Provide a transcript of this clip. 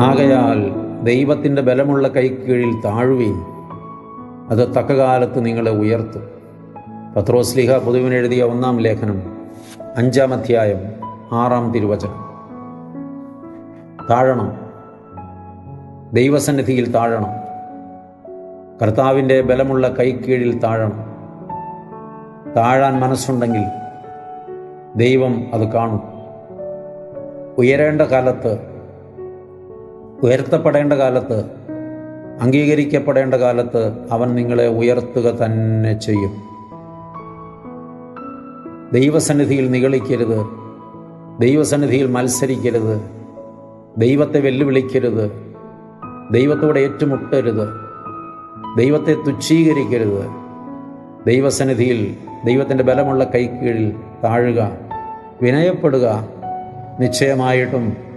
ആകയാൽ ദൈവത്തിന്റെ ബലമുള്ള കൈക്കീഴിൽ താഴുവീൻ. അത് തക്കകാലത്ത് നിങ്ങളെ ഉയർത്തും. പത്രോസ്ലിഹ പൊതുവിനെഴുതിയ ഒന്നാം ലേഖനം അഞ്ചാം അധ്യായം ആറാം തിരുവചനം. താഴണം. ദൈവസന്നിധിയിൽ താഴണം. കർത്താവിന്റെ ബലമുള്ള കൈക്കീഴിൽ താഴണം. താഴാൻ മനസ്സുണ്ടെങ്കിൽ ദൈവം അത് കാണും. ഉയരേണ്ട കാലത്ത് ഉയർത്തപ്പെടേണ്ട കാലത്ത് അംഗീകരിക്കപ്പെടേണ്ട കാലത്ത് അവൻ നിങ്ങളെ ഉയർത്തുക തന്നെ ചെയ്യും. ദൈവസന്നിധിയിൽ നിഗളിക്കരുത്. ദൈവസന്നിധിയിൽ മത്സരിക്കരുത്. ദൈവത്തെ വെല്ലുവിളിക്കരുത്. ദൈവത്തോട് ഏറ്റുമുട്ടരുത്. ദൈവത്തെ തുച്ഛീകരിക്കരുത്. ദൈവസന്നിധിയിൽ ദൈവത്തിന്റെ ബലമുള്ള കൈക്കീഴിൽ താഴുക വിനയപ്പെടുക നിശ്ചയമായിട്ടും